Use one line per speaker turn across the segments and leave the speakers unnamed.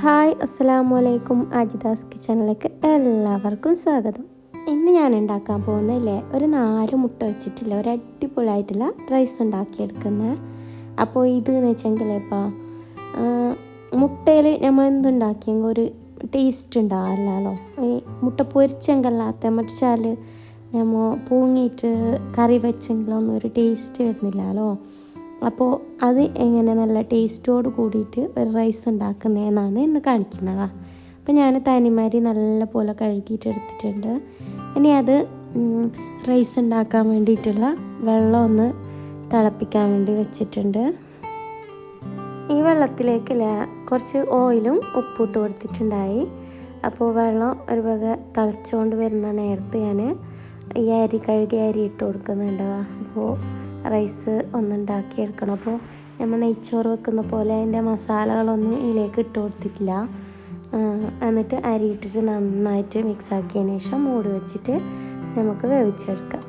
Hi അസ്സലാമു അലൈക്കും അജിദാസ് കിച്ചണിലേക്ക് എല്ലാവർക്കും സ്വാഗതം. ഇന്ന് ഞാൻ ഉണ്ടാക്കാൻ പോകുന്നില്ലേ ഒരു നാല് മുട്ട വെച്ചിട്ടില്ല ഒരു അടിപൊളിയായിട്ടുള്ള റൈസ് ഉണ്ടാക്കിയെടുക്കുന്നത് അപ്പോൾ ഇത് എന്ന് വെച്ചെങ്കിൽ ഇപ്പോൾ മുട്ടയിൽ നമ്മൾ എന്തുണ്ടാക്കിയെങ്കിൽ ഒരു ടേസ്റ്റ് ഉണ്ടാവില്ലല്ലോ ഈ മുട്ട പൊരിച്ചെങ്കല്ലാത്ത മറിച്ചാൽ നമ്മൾ പൂങ്ങിയിട്ട് കറി വെച്ചെങ്കിലൊന്നും ഒരു ടേസ്റ്റ് വരുന്നില്ലല്ലോ. അപ്പോൾ അത് എങ്ങനെ നല്ല ടേസ്റ്റോട് കൂടിയിട്ട് ഒരു റൈസ് ഉണ്ടാക്കുന്നതെന്നാണ് ഇന്ന് കാണിക്കുന്നത് അപ്പോൾ ഞാൻ തനിമാരി നല്ല പോലെ കഴുകിയിട്ട് എടുത്തിട്ടുണ്ട്. ഇനി അത് റൈസ് ഉണ്ടാക്കാൻ വേണ്ടിയിട്ടുള്ള വെള്ളം ഒന്ന് തിളപ്പിക്കാൻ വേണ്ടി വെച്ചിട്ടുണ്ട്. ഈ വെള്ളത്തിലേക്ക് കുറച്ച് ഓയിലും ഉപ്പിട്ട് കൊടുത്തിട്ടുണ്ടായി. അപ്പോൾ വെള്ളം ഒരു വക തിളച്ചുകൊണ്ട് വരുന്ന നേരത്ത് ഞാൻ ഈ അരി കഴുകി അരി ഇട്ട് കൊടുക്കുന്നുണ്ടാവുക അപ്പോൾ റൈസ് ഒന്നുണ്ടാക്കിയെടുക്കണം. അപ്പോൾ നമ്മൾ നെയ്ച്ചോറ് വെക്കുന്ന പോലെ അതിന്റെ മസാലകളൊന്നും ഇതിലേക്ക് ഇട്ട് കൊടുത്തിട്ടില്ല. എന്നിട്ട് അരി ഇട്ടിട്ട് നന്നായിട്ട് മിക്സ് ആക്കിയതിന് ശേഷം മൂടി വെച്ചിട്ട് നമുക്ക് വേവിച്ചെടുക്കാം.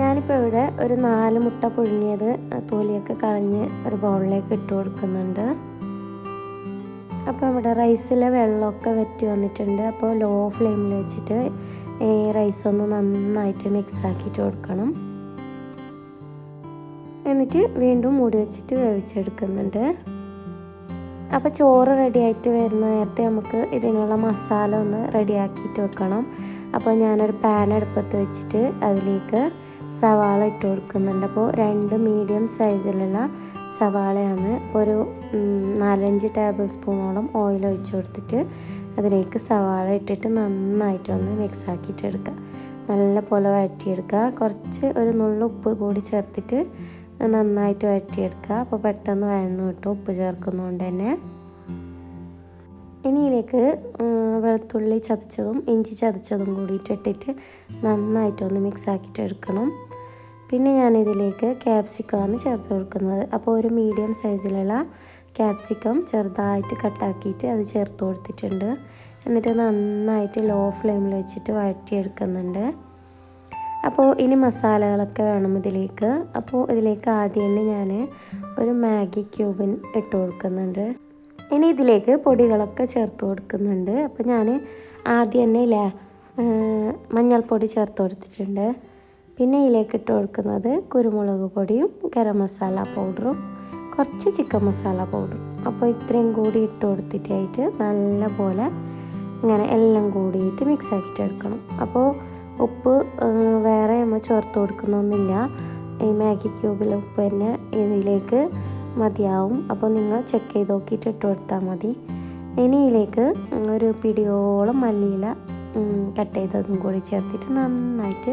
ഞാനിപ്പോൾ ഇവിടെ ഒരു നാല് മുട്ട പുഴുങ്ങിയത് തോലിയൊക്കെ കളഞ്ഞ് ഒരു ബൗളിലേക്ക് ഇട്ട് കൊടുക്കുന്നുണ്ട്. അപ്പോൾ നമ്മുടെ റൈസിലെ വെള്ളമൊക്കെ വറ്റി വന്നിട്ടുണ്ട്. അപ്പോൾ ലോ ഫ്ലെയിമിൽ വെച്ചിട്ട് ഈ റൈസ് നന്നായിട്ട് മിക്സ് ആക്കിയിട്ട് കൊടുക്കണം. എന്നിട്ട് വീണ്ടും മൂടി വെച്ചിട്ട് വേവിച്ചെടുക്കുന്നുണ്ട്. അപ്പോൾ ചോറ് റെഡിയായിട്ട് വരുന്ന നേരത്തെ നമുക്ക് ഇതിനുള്ള മസാല ഒന്ന് റെഡിയാക്കിയിട്ട് വെക്കണം. അപ്പോൾ ഞാനൊരു പാൻ അടുപ്പത്ത് വെച്ചിട്ട് അതിലേക്ക് സവാള ഇട്ട് കൊടുക്കുന്നുണ്ട്. അപ്പോൾ രണ്ട് മീഡിയം സൈസിലുള്ള സവാളയാണ് ഒരു നാലഞ്ച് ടേബിൾ സ്പൂണോളം ഓയിൽ ഒഴിച്ച് കൊടുത്തിട്ട് അതിലേക്ക് സവാള ഇട്ടിട്ട് നന്നായിട്ടൊന്ന് മിക്സ് ആക്കിയിട്ട് എടുക്കുക. നല്ല പോലെ വഴറ്റിയെടുക്കുക. കുറച്ച് ഒരു നുള്ളു ഉപ്പ് കൂടി ചേർത്തിട്ട് നന്നായിട്ട് വഴറ്റിയെടുക്കുക. അപ്പോൾ പെട്ടെന്ന് വഴന്നു കിട്ടും. ഉപ്പ് ചേർക്കുന്നതുകൊണ്ട് തന്നെ. ഇനിയിലേക്ക് വെളുത്തുള്ളി ചതച്ചതും ഇഞ്ചി ചതച്ചതും കൂടിയിട്ട് ഇട്ടിട്ട് നന്നായിട്ടൊന്ന് മിക്സ് ആക്കിയിട്ട് എടുക്കണം. പിന്നെ ഞാനിതിലേക്ക് ക്യാപ്സിക്കമാണ് ചേർത്ത് കൊടുക്കുന്നത്. അപ്പോൾ ഒരു മീഡിയം സൈസിലുള്ള ക്യാപ്സിക്കം ചെറുതായിട്ട് കട്ടാക്കിയിട്ട് അത് ചേർത്ത് കൊടുത്തിട്ടുണ്ട്. എന്നിട്ട് നന്നായിട്ട് ലോ ഫ്ലെയിമിൽ വെച്ചിട്ട് വഴറ്റിയെടുക്കുന്നുണ്ട്. അപ്പോൾ ഇനി മസാലകളൊക്കെ വേണം ഇതിലേക്ക്. അപ്പോൾ ഇതിലേക്ക് ആദ്യം തന്നെ ഞാൻ ഒരു മാഗി ക്യൂബിൻ ഇട്ട് കൊടുക്കുന്നുണ്ട്. ഇനി ഇതിലേക്ക് പൊടികളൊക്കെ ചേർത്ത് കൊടുക്കുന്നുണ്ട്. അപ്പോൾ ഞാൻ ആദ്യം തന്നെ ഇല്ലേ മഞ്ഞൾപ്പൊടി ചേർത്ത് കൊടുത്തിട്ടുണ്ട്. പിന്നെ ഇതിലേക്ക് ഇട്ട് കൊടുക്കുന്നത് കുരുമുളക് പൊടിയും ഗരം മസാല പൗഡറും കുറച്ച് ചിക്കൻ മസാല പൗഡറും. അപ്പോൾ ഇത്രയും കൂടി ഇട്ട് കൊടുത്തിട്ടായിട്ട് നല്ല പോലെ ഇങ്ങനെ എല്ലാം കൂടിയിട്ട് മിക്സ് ആക്കിയിട്ട് എടുക്കണം. അപ്പോൾ ഉപ്പ് വേറെ നമ്മൾ ചേർത്ത് കൊടുക്കുന്നൊന്നുമില്ല. ഈ മാഗി ക്യൂബിലെ ഉപ്പ് തന്നെ ഇതിലേക്ക് മതിയാവും. അപ്പോൾ നിങ്ങൾ ചെക്ക് ചെയ്ത് നോക്കിയിട്ട് ഇട്ട് കൊടുത്താൽ മതി. ഇനി ഇതിലേക്ക് ഒരു പിടിയോളം മല്ലിയില കട്ട് ചെയ്തതും കൂടി ചേർത്തിട്ട് നന്നായിട്ട്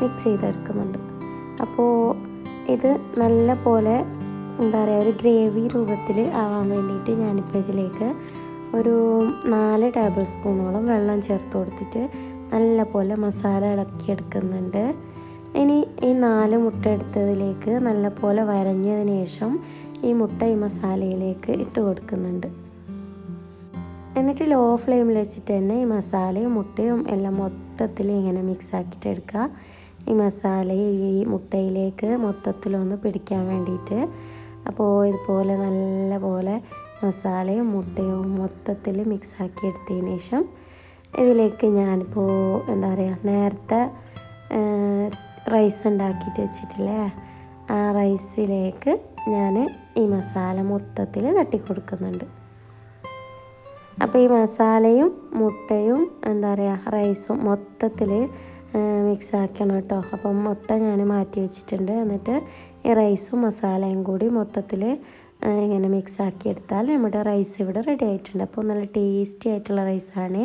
മിക്സ് ചെയ്തെടുക്കുന്നുണ്ട്. അപ്പോൾ ഇത് നല്ല പോലെ എന്താ പറയുക ഒരു ഗ്രേവി രൂപത്തിൽ ആവാൻ വേണ്ടിയിട്ട് ഞാനിപ്പോൾ ഇതിലേക്ക് ഒരു നാല് ടേബിൾ സ്പൂണോളം വെള്ളം ചേർത്ത് കൊടുത്തിട്ട് നല്ല പോലെ മസാല ഇളക്കിയെടുക്കുന്നുണ്ട് ഇനി ഈ നാല് മുട്ട എടുത്തതിലേക്ക് നല്ല പോലെ വരഞ്ഞതിന് ശേഷം ഈ മുട്ട ഈ മസാലയിലേക്ക് ഇട്ട് കൊടുക്കുന്നുണ്ട്. എന്നിട്ട് ലോ ഫ്ലെയിമിൽ വെച്ചിട്ട് തന്നെ ഈ മസാലയും മുട്ടയും എല്ലാം മൊത്തത്തിൽ ഇങ്ങനെ മിക്സ് ആക്കിയിട്ട് എടുക്കുക. ഈ മസാലയും ഈ മുട്ടയിലേക്ക് മൊത്തത്തിലൊന്ന് പിടിക്കാൻ വേണ്ടിയിട്ട്. അപ്പോൾ ഇതുപോലെ നല്ല പോലെ മസാലയും മുട്ടയും മൊത്തത്തിൽ മിക്സ് ആക്കി എടുത്തതിന് ശേഷം ഇതിലേക്ക് ഞാനിപ്പോൾ എന്താ പറയുക നേരത്തെ റൈസ് ഉണ്ടാക്കിയിട്ട് വെച്ചിട്ടില്ലേ? ആ റൈസിലേക്ക് ഞാൻ ഈ മസാല മൊത്തത്തിൽ തട്ടിക്കൊടുക്കുന്നുണ്ട്. അപ്പോൾ ഈ മസാലയും മുട്ടയും എന്താ പറയുക റൈസും മൊത്തത്തിൽ മിക്സ് ആക്കണം കേട്ടോ. അപ്പം മുട്ട ഞാൻ മാറ്റി വെച്ചിട്ടുണ്ട്. എന്നിട്ട് ഈ റൈസും മസാലയും കൂടി മൊത്തത്തിൽ ഇങ്ങനെ മിക്സ് ആക്കി എടുത്താൽ നമ്മുടെ റൈസ് ഇവിടെ റെഡി ആയിട്ടുണ്ട്. അപ്പോൾ നല്ല ടേസ്റ്റി ആയിട്ടുള്ള റൈസാണ്